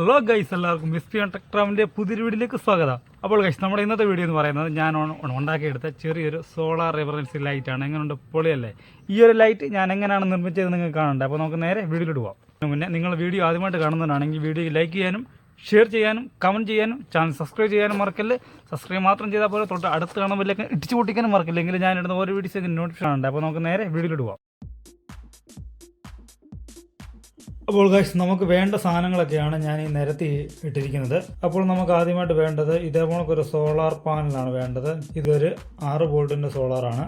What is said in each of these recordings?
Hello guys എല്ലാവർക്കും Misty ടെക്ട്രാമിന്റെ പുതിയൊരു വീഡിയോയിലേക്ക് സ്വാഗതം. അപ്പോൾ ഗൈസ് നമ്മുടെ ഇന്നത്തെ വീഡിയോ എന്ന് പറയുന്നത് ഞാൻ ഉണ്ടാക്കിയെടുത്ത ചെറിയൊരു സോളാർ റെഫറൻസ് ലൈറ്റാണ് എങ്ങനെയുണ്ട് പൊളിയല്ലേ? ഈ ഒരു ലൈറ്റ് ഞാൻ എങ്ങനെയാണ് നിർമ്മിച്ചത് നിങ്ങൾക്ക് കാണണ്ട അപ്പോൾ നമുക്ക് നേരെ വീഡിയോയിലോട്ട് പോകാം മുന്നേ നിങ്ങൾ വീഡിയോ ആദ്യമായിട്ട് കാണുന്നതാണെങ്കിൽ വീഡിയോ ലൈക്ക് ചെയ്യാനും ഷെയർ ചെയ്യാനും കമന്റ് ചെയ്യാനും ചാനൽ സബ്സ്ക്രൈബ് ചെയ്യാനും മറക്കല്ലേ? സബ്സ്ക്രൈബ് മാത്രം ചെയ്താൽ പോലെ തൊട്ട് അടുത്ത് കാണുമ്പോഴേക്കും ഇടിച്ചു പൊട്ടിക്കാനും മറക്കില്ലെങ്കിൽ ഞാൻ ഇടുന്ന ഓരോ വീഡിയോസ് നോട്ടിഫിക്കേഷൻ ഉണ്ട് അപ്പോൾ നമുക്ക് നേരെ വീഡിയോയിലോട്ട് പോകാം അപ്പോൾ ഗൈസ് നമുക്ക് വേണ്ട സാധനങ്ങളൊക്കെയാണ് ഞാൻ ഈ നിരത്തി ഇട്ടിരിക്കുന്നത്. അപ്പോൾ നമുക്ക് ആദ്യമായിട്ട് വേണ്ടത് ഇതേപോലെ ഒരു സോളാർ പാനലാണ് വേണ്ടത്. ഇതൊരു ആറ് വോൾട്ടിന്റെ സോളാറാണ്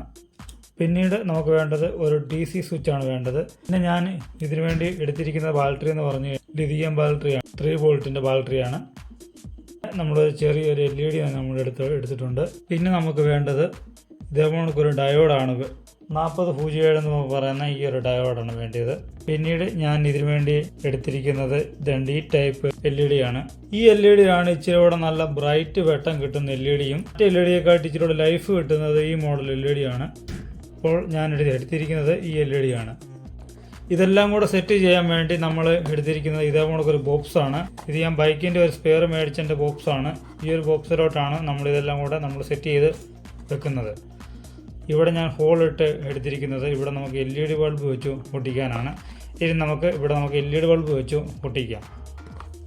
പിന്നീട് നമുക്ക് വേണ്ടത് ഒരു ഡി സി സ്വിച്ചാണ് വേണ്ടത്. പിന്നെ ഞാൻ ഇതിനു വേണ്ടി എടുത്തിരിക്കുന്ന ബാറ്ററി എന്ന് പറഞ്ഞ് ലിഥിയം ബാറ്ററിയാണ് ത്രീ വോൾട്ടിന്റെ ബാറ്ററിയാണ് നമ്മൾ ചെറിയൊരു എൽ ഇ ഡി നമ്മൾ എടുത്ത് എടുത്തിട്ടുണ്ട്. പിന്നെ നമുക്ക് വേണ്ടത് ഇതേപോലെ ഒരു ഡയോഡാണ് നാൽപ്പത് പൂജ്യം ഏഴ് എന്ന് പറയുന്ന ഈ ഒരു ഡയോഡാണ് വേണ്ടത് പിന്നീട് ഞാൻ ഇതിനു വേണ്ടി എടുത്തിരിക്കുന്നത് ഇതുണ്ട് ഈ ടൈപ്പ് എൽ ഇ ഡി ആണ്. ഈ എൽ ഇ ഡി ആണ് ഇച്ചിരി കൂടെ നല്ല ബ്രൈറ്റ് വെട്ടം കിട്ടുന്ന എൽ ഇ ഡിയും മറ്റേ എൽ ഇ ഡിയെക്കാട്ട് ഇച്ചിരി കൂടെ ലൈഫ് കിട്ടുന്നത് ഈ മോഡൽ എൽ ഇ ഡി ആണ്. ഇപ്പോൾ ഞാൻ എടുത്ത് എടുത്തിരിക്കുന്നത് ഈ എൽ ഇ ഡി ആണ്. ഇതെല്ലാം കൂടെ സെറ്റ് ചെയ്യാൻ വേണ്ടി നമ്മൾ എടുത്തിരിക്കുന്നത് ഇതേപോലെ ഒരു ബോക്സ് ആണ്. ഇത് ഞാൻ ബൈക്കിന്റെ ഒരു സ്പെയർ മേടിച്ചതിന്റെ ബോക്സ് ആണ്. ഈ ഒരു ബോക്സിലോട്ടാണ് നമ്മൾ ഇതെല്ലാം കൂടെ നമ്മൾ സെറ്റ് ചെയ്ത് വെക്കുന്നത്. ഇവിടെ ഞാൻ ഹോൾ ഇട്ട് എടുത്തിരിക്കുന്നത്. ഇവിടെ നമുക്ക് എൽ ഇ ഡി ബൾബ് വെച്ച് പൊട്ടിക്കാനാണ്. ഇനി നമുക്ക് ഇവിടെ നമുക്ക് എൽ ഇ ഡി ബൾബ് വെച്ച് പൊട്ടിക്കാം.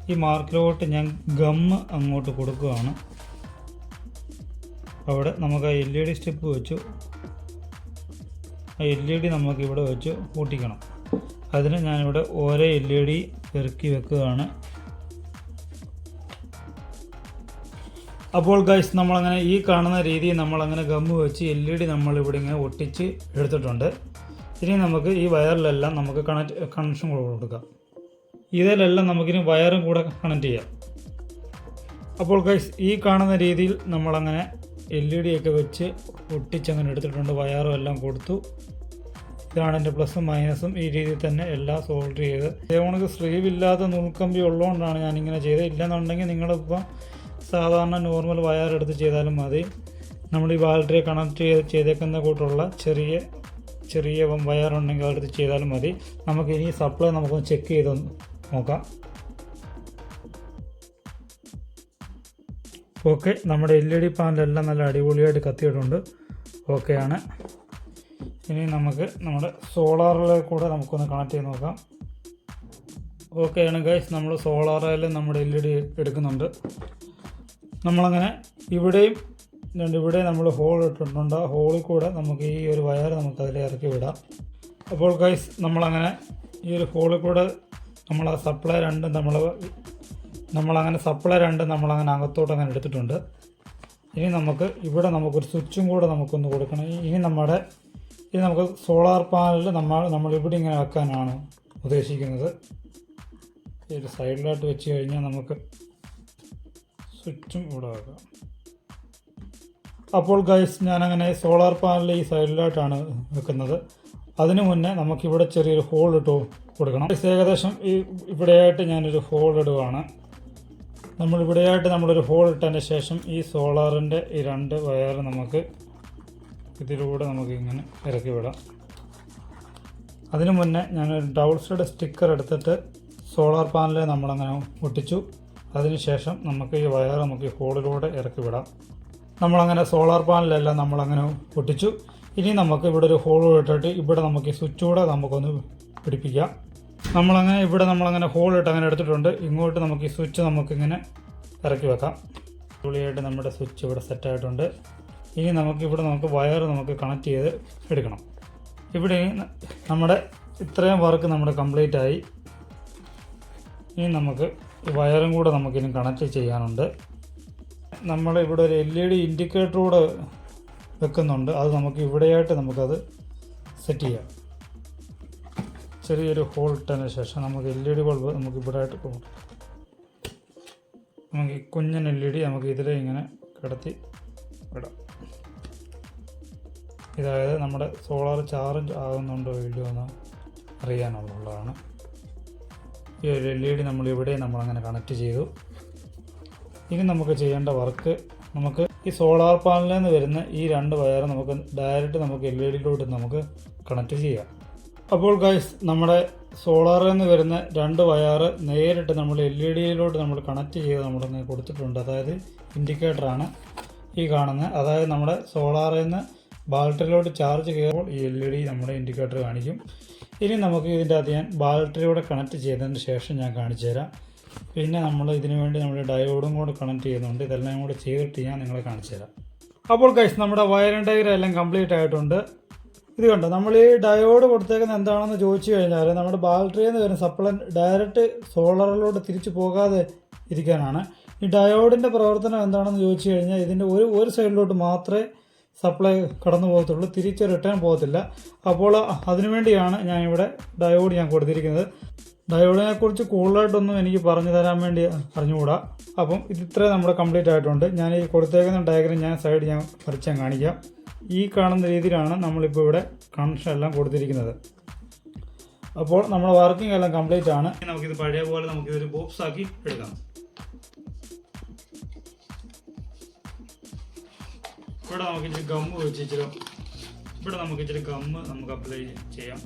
ഈ മാർക്കിലോട്ട് ഞാൻ ഗം അങ്ങോട്ട് കൊടുക്കുകയാണ്. അവിടെ നമുക്ക് ആ എൽ ഇ ഡി സ്റ്റെപ്പ് വെച്ചു. ആ എൽ ഇ ഡി നമുക്ക് ഇവിടെ വെച്ച് പൊട്ടിക്കണം. അതിന് ഞാനിവിടെ ഓരോ എൽ ഇ ഡി ഇറക്കി വെക്കുകയാണ്. അപ്പോൾ ഗൈസ് നമ്മളങ്ങനെ ഈ കാണുന്ന രീതിയിൽ നമ്മളങ്ങനെ ഗമ്മ് വെച്ച് എൽ ഇ ഡി നമ്മളിവിടെ ഇങ്ങനെ ഒട്ടിച്ച് എടുത്തിട്ടുണ്ട്. ഇനി നമുക്ക് ഈ വയറിലെല്ലാം നമുക്ക് കണക്ട് കണക്ഷൻ കൊടുക്കാം. ഇതിലെല്ലാം നമുക്കിനി വയറും കൂടെ കണക്ട് ചെയ്യാം. അപ്പോൾ ഗൈസ് ഈ കാണുന്ന രീതിയിൽ നമ്മളങ്ങനെ എൽ ഇ ഡി ഒക്കെ വെച്ച് ഒട്ടിച്ചങ്ങനെ എടുത്തിട്ടുണ്ട്. വയറും എല്ലാം കൊടുത്തു. ഇതാണ് എന്റെ പ്ലസും മൈനസും ഈ രീതിയിൽ തന്നെ എല്ലാം സോൾവ് ചെയ്ത്. ഇതേപോലെ സ്ലീവ് ഇല്ലാത്ത നൂൽക്കമ്പി ഉള്ളതുകൊണ്ടാണ് ഞാനിങ്ങനെ ചെയ്തത്. ഇല്ലെന്നുണ്ടെങ്കിൽ നിങ്ങളിപ്പം സാധാരണ നോർമൽ വയർ എടുത്ത് ചെയ്താലും മതി. നമ്മൾ ഈ ബാറ്ററി കണക്ട് ചെയ്ത് ചെയ്തേക്കുന്ന കൂട്ടുള്ള ചെറിയ ചെറിയ വയർ ഉണ്ടെങ്കിൽ അതെടുത്ത് ചെയ്താലും മതി. നമുക്ക് ഇനി സപ്ലൈ നമുക്കൊന്ന് ചെക്ക് ചെയ്ത് നോക്കാം. ഓക്കെ നമ്മുടെ എൽ ഇ ഡി പാനലെല്ലാം നല്ല അടിപൊളിയായിട്ട് കത്തിയിട്ടുണ്ട്. ഓക്കെയാണ് ഇനി നമുക്ക് നമ്മുടെ സോളാറിലെ കൂടെ നമുക്കൊന്ന് കണക്ട് ചെയ്ത് നോക്കാം. ഓക്കെയാണ് ഗൈസ് നമ്മൾ സോളാറിൽ നമ്മുടെ എൽ ഇ ഡി എടുക്കുന്നുണ്ട്. നമ്മളങ്ങനെ ഇവിടെയും രണ്ട് ഇവിടെ നമ്മൾ ഹോൾ ഇട്ടിട്ടുണ്ട്. ഹോളിൽ കൂടെ നമുക്ക് ഈ ഒരു വയർ നമുക്ക് അതിൽ ഇറക്കി വിടാം. അപ്പോൾ ഗൈസ് നമ്മളങ്ങനെ ഈ ഒരു ഹോളിൽ കൂടെ നമ്മൾ ആ സപ്ലൈ രണ്ടും നമ്മൾ നമ്മളങ്ങനെ സപ്ലൈ രണ്ടും നമ്മളങ്ങനെ അകത്തോട്ട് അങ്ങനെ എടുത്തിട്ടുണ്ട്. ഇനി നമുക്ക് ഇവിടെ നമുക്കൊരു സ്വിച്ചും കൂടെ നമുക്കൊന്ന് കൊടുക്കണം. ഇനി നമ്മുടെ ഇനി നമുക്ക് സോളാർ പാനൽ നമ്മൾ നമ്മൾ ഇവിടെ ഇങ്ങനെ വെക്കാനാണ് ഉദ്ദേശിക്കുന്നത്. ഈ ഒരു സൈഡിലോട്ട് വെച്ച് കഴിഞ്ഞാൽ നമുക്ക് സ്വിച്ചും ഇവിടെ വെക്കാം അപ്പോൾ ഗൈസ് ഞാനങ്ങനെ സോളാർ പാനൽ ഈ സൈഡിലായിട്ടാണ് വെക്കുന്നത്. അതിനു മുന്നേ നമുക്കിവിടെ ചെറിയൊരു ഹോൾ ഇട്ട് കൊടുക്കണം. ഏകദേശം ഈ ഇവിടെയായിട്ട് ഞാനൊരു ഹോൾ ഇടുകയാണ് നമ്മൾ ഇവിടെയായിട്ട് നമ്മളൊരു ഹോൾ ഇട്ടതിന് ശേഷം ഈ സോളാറിന്റെ ഈ രണ്ട് വയർ നമുക്ക് ഇതിലൂടെ നമുക്ക് ഇങ്ങനെ ഇറക്കി വിടാം. അതിനു മുന്നേ ഞാനൊരു ഡൗൾ സൈഡ് സ്റ്റിക്കർ എടുത്തിട്ട് സോളാർ പാനലിൽ നമ്മളങ്ങനെ ഒട്ടിച്ചു. അതിനുശേഷം നമുക്ക് ഈ വയർ നമുക്ക് ഹോളിലൂടെ ഇറക്കി വിടാം. നമ്മളങ്ങനെ സോളാർ പാനലെല്ലാം നമ്മളങ്ങനെ പൊട്ടിച്ചു. ഇനി നമുക്ക് ഇവിടെ ഒരു ഹോൾ ഇട്ടിട്ട് ഇവിടെ നമുക്ക് ഈ സ്വിച്ച് കൂടെ നമുക്കൊന്ന് പിടിപ്പിക്കാം. നമ്മളങ്ങനെ ഇവിടെ നമ്മളങ്ങനെ ഹോൾ ഇട്ട് അങ്ങനെ എടുത്തിട്ടുണ്ട്. ഇങ്ങോട്ട് നമുക്ക് ഈ സ്വിച്ച് നമുക്കിങ്ങനെ ഇറക്കി വെക്കാം. അടിപൊളിയായിട്ട് നമ്മുടെ സ്വിച്ച് ഇവിടെ സെറ്റായിട്ടുണ്ട്. ഇനി നമുക്ക് ഇവിടെ നമുക്ക് വയർ നമുക്ക് കണക്ട് ചെയ്ത് എടുക്കണം. ഇവിടെ നമ്മുടെ ഇത്രയും വർക്ക് നമ്മുടെ കംപ്ലീറ്റ് ആയി ഇനി നമുക്ക് വയറും കൂടെ നമുക്കിനി കണക്ട് ചെയ്യാനുണ്ട്. നമ്മളിവിടെ ഒരു എൽ ഇ ഡി ഇൻഡിക്കേറ്റർ കൂടെ വെക്കുന്നുണ്ട്. അത് നമുക്ക് ഇവിടെയായിട്ട് നമുക്കത് സെറ്റ് ചെയ്യാം. ചെറിയൊരു ഹോൾ ഇട്ടതിന് ശേഷം നമുക്ക് എൽ ഇ ഡി ബൾബ് നമുക്ക് ഇവിടെ ആയിട്ട് കൊടുക്കാം നമുക്ക് ഈ കുഞ്ഞൻ എൽ ഇ ഡി നമുക്ക് ഇതിൽ ഇങ്ങനെ കിടത്തി വിടാം ഇതായത് നമ്മുടെ സോളാർ ചാർജ് ആകുന്നുണ്ടോ ഇല്ലയോ എന്ന് അറിയാനുള്ളതാണ്. ഈ ഒരു എൽ ഇ ഡി നമ്മൾ ഇവിടെ നമ്മളങ്ങനെ കണക്ട് ചെയ്തു. ഇനി നമുക്ക് ചെയ്യേണ്ട വർക്ക് നമുക്ക് ഈ സോളാർ പാനലിൽ നിന്ന് വരുന്ന ഈ രണ്ട് വയർ നമുക്ക് ഡയറക്റ്റ് നമുക്ക് എൽ ഇ ഡിയിലോട്ട് നമുക്ക് കണക്ട് ചെയ്യാം. അപ്പോൾ ഗൈസ് നമ്മുടെ സോളാറിൽ നിന്ന് വരുന്ന രണ്ട് വയറ് നേരിട്ട് നമ്മൾ എൽ ഇ ഡിയിലോട്ട് നമ്മൾ കണക്ട് ചെയ്ത് നമ്മൾ കൊടുത്തിട്ടുണ്ട്. അതായത് ഇൻഡിക്കേറ്ററാണ് ഈ കാണുന്നത്. അതായത് നമ്മുടെ സോളാറിൽ നിന്ന് ബാറ്ററിയിലോട്ട് ചാർജ് കയറുമ്പോൾ ഈ എൽ ഇ ഡി നമ്മുടെ ഇൻഡിക്കേറ്റർ കാണിക്കും. ഇനി നമുക്ക് ഇതിന്റെ അകത്ത് ഞാൻ ബാറ്ററിയോടെ കണക്ട് ചെയ്തതിന് ശേഷം ഞാൻ കാണിച്ചു തരാം. പിന്നെ നമ്മൾ ഇതിനു വേണ്ടി നമ്മുടെ ഡയോഡും കൂടെ കണക്ട് ചെയ്യുന്നുണ്ട്. ഇതെല്ലാം കൂടെ ചെയ്തിട്ട് ഞാൻ നിങ്ങളെ കാണിച്ചു തരാം. അപ്പോൾ കൈസ് നമ്മുടെ വയറിംഗ് എല്ലാം കംപ്ലീറ്റ് ആയിട്ടുണ്ട്. ഇത് കണ്ടോ? നമ്മൾ ഈ ഡയോഡ് കൊടുത്തേക്കുന്നത് എന്താണെന്ന് ചോദിച്ചു കഴിഞ്ഞാൽ നമ്മുടെ ബാറ്ററിയിൽ നിന്ന് വരുന്ന സപ്ലൈ ഡയറക്റ്റ് സോളറിലോട്ട് തിരിച്ചു പോകാതെ ഇരിക്കാനാണ്. ഈ ഡയോഡിന്റെ പ്രവർത്തനം എന്താണെന്ന് ചോദിച്ചു കഴിഞ്ഞാൽ ഇതിന്റെ ഒരു ഒരു സൈഡിലോട്ട് മാത്രമേ സപ്ലൈ കടന്നു പോകത്തുള്ളൂ. തിരിച്ച് റിട്ടേൺ പോകത്തില്ല. അപ്പോൾ അതിനുവേണ്ടിയാണ് ഞാൻ ഇവിടെ ഡയോഡ് ഞാൻ കൊടുത്തിരിക്കുന്നത്. ഡയോഡിനെ കുറിച്ച് കൂടുതലായിട്ടൊന്നും എനിക്ക് പറഞ്ഞു തരാൻ വേണ്ടി അറിഞ്ഞുകൂടാ. അപ്പം ഇത് ഇത്രയും നമ്മുടെ കംപ്ലീറ്റ് ആയിട്ടുണ്ട്. ഞാൻ ഈ കൊടുത്തേക്കുന്ന ഡയഗ്രം ഞാൻ സൈഡ് ഞാൻ വരച്ച് ഞാൻ കാണിക്കാം. ഈ കാണുന്ന രീതിയിലാണ് നമ്മളിപ്പോൾ ഇവിടെ കണക്ഷൻ എല്ലാം കൊടുത്തിരിക്കുന്നത്. അപ്പോൾ നമ്മുടെ വർക്കിംഗ് എല്ലാം കംപ്ലീറ്റ് ആണ്. നമുക്കിത് പഴയ പോലെ നമുക്കിതൊരു ബോക്സ് ആക്കി എടുക്കാം. ഇവിടെ നമുക്ക് ഇച്ചിരി ഗമ്മ് വെച്ച് ഇവിടെ നമുക്ക് ഇച്ചിരി ഗമ്മ് നമുക്ക് അപ്ലൈ ചെയ്യാം.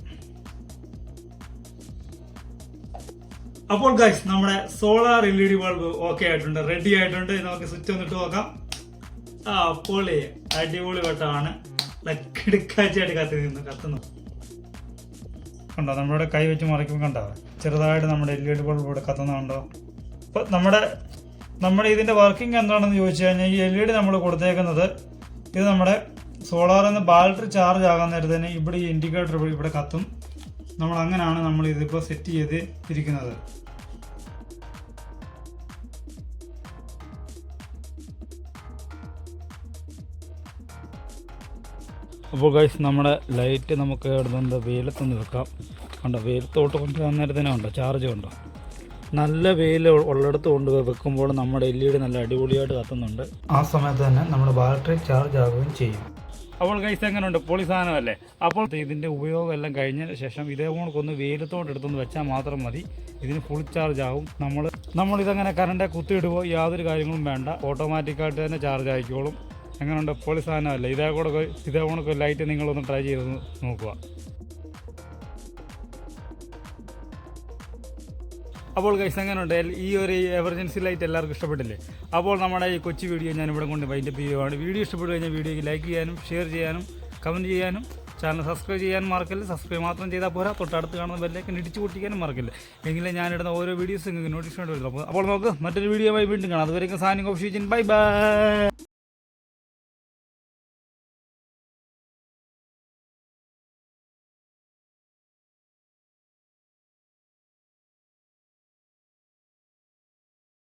അപ്പോൾ ഗൈസ് നമ്മുടെ solar L E D bulb okay ആയിട്ടുണ്ട്. റെഡി ആയിട്ടുണ്ട് നമുക്ക് സ്വിച്ച് ഒന്നിട്ട് നോക്കാം. ആ പൊളി അടിപൊളി വട്ടമാണ് കിടക്കാച്ചായിട്ട് കത്തി നിന്ന് കത്തുന്നു. കണ്ടോ നമ്മുടെ കൈ വെച്ച് മറിക്കുമ്പോൾ കണ്ടോ? ചെറുതായിട്ട് നമ്മുടെ എൽ ഇ ഡി ബൾബ് ഇവിടെ കത്തുന്നുണ്ടോ ഇപ്പൊ നമ്മുടെ നമ്മുടെ ഇതിന്റെ വർക്കിംഗ് എന്താണെന്ന് ചോദിച്ചു കഴിഞ്ഞാൽ ഈ എൽ ഇ ഡി നമ്മൾ കൊടുത്തേക്കുന്നത് ഇത് നമ്മുടെ സോളാർ എന്ന ബാറ്ററി ചാർജ് ആകാൻ നേരത്തെ തന്നെ ഇവിടെ ഈ ഇൻഡിക്കേറ്റർ ഇവിടെ കത്തും. നമ്മൾ അങ്ങനെയാണ് നമ്മൾ ഇതിപ്പോൾ സെറ്റ് ചെയ്ത് ഇരിക്കുന്നത്. അപ്പോൾ ഗൈസ് നമ്മുടെ ലൈറ്റ് നമുക്ക് ഇവിടെ നിന്ന് വെയിലത്തൊന്ന് വെക്കാം. കണ്ടോ വെയിലത്തോട്ട് കൊണ്ട് അന്നേരത്തിനെ ഉണ്ടോ? ചാർജ് ഉണ്ടോ നല്ല വെയിൽ ഉള്ളിടത്ത് കൊണ്ട് വെക്കുമ്പോൾ നമ്മുടെ എൽ ഇ ഡി നല്ല അടിപൊളിയായിട്ട് കത്തുന്നുണ്ട്. ആ സമയത്ത് തന്നെ നമ്മുടെ ബാറ്ററി ചാർജ് ആകുകയും ചെയ്യും. അപ്പോൾ കൈസ് എങ്ങനെയുണ്ട് പൊളി സാധനമല്ലേ? അപ്പോൾ ഇതിന്റെ ഉപയോഗം എല്ലാം കഴിഞ്ഞ ശേഷം ഇതേ കണക്കൊന്ന് വെയിലത്തോട്ട് എടുത്തൊന്ന് വെച്ചാൽ മാത്രം മതി. ഇതിന് ഫുൾ ചാർജ് ആവും. നമ്മൾ നമ്മൾ നമ്മളിതങ്ങനെ കറണ്ടെ കുത്തിയിടുമ്പോൾ യാതൊരു കാര്യങ്ങളും വേണ്ട. ഓട്ടോമാറ്റിക്കായിട്ട് തന്നെ ചാർജ് ആയിക്കോളും. എങ്ങനെയുണ്ട് പൊളി സാധനമല്ലേ? ഇതേ കൂടെ ഇതേ കണക്ക് ലൈറ്റ് നിങ്ങളൊന്ന് ട്രൈ ചെയ്ത് നോക്കുക. അപ്പോൾ ഗൈസ് എങ്ങനെയുണ്ട് എൽ- ഈ ഒരു എമർജൻസി ലൈറ്റ് എല്ലാവർക്കും ഇഷ്ടപ്പെട്ടില്ലേ? അപ്പോൾ നമ്മുടെ ഈ കൊച്ചു വീഡിയോ ഞാൻ ഇവിടെ കൊണ്ട് വൈൻഡപ്പ് ചെയ്യുവാണ്. വീഡിയോ ഇഷ്ടപ്പെട്ടു കഴിഞ്ഞാൽ വീഡിയോയ്ക്ക് ലൈക്ക് ചെയ്യാനും ഷെയർ ചെയ്യാനും കമന്റ് ചെയ്യാനും ചാനൽ സബ്സ്ക്രൈബ് ചെയ്യാൻ മറക്കില്ല സബ്സ്ക്രൈബ് മാത്രം ചെയ്താൽ പോരാ. തൊട്ടടുത്ത് കാണുന്ന ബെല്ലേക്ക് ഇടിച്ചു പൊട്ടിക്കാനും മറക്കില്ല എങ്കിലും ഞാനിടുന്ന ഓരോ വീഡിയോസ് നിങ്ങൾക്ക് നോട്ടിഫിക്കേഷൻ വരുള്ളൂ അപ്പോൾ നമുക്ക് മറ്റൊരു വീഡിയോ വീണ്ടും കാണാം. അതുവരെയും സാനിങ് ഓഫ് ബൈ ബൈ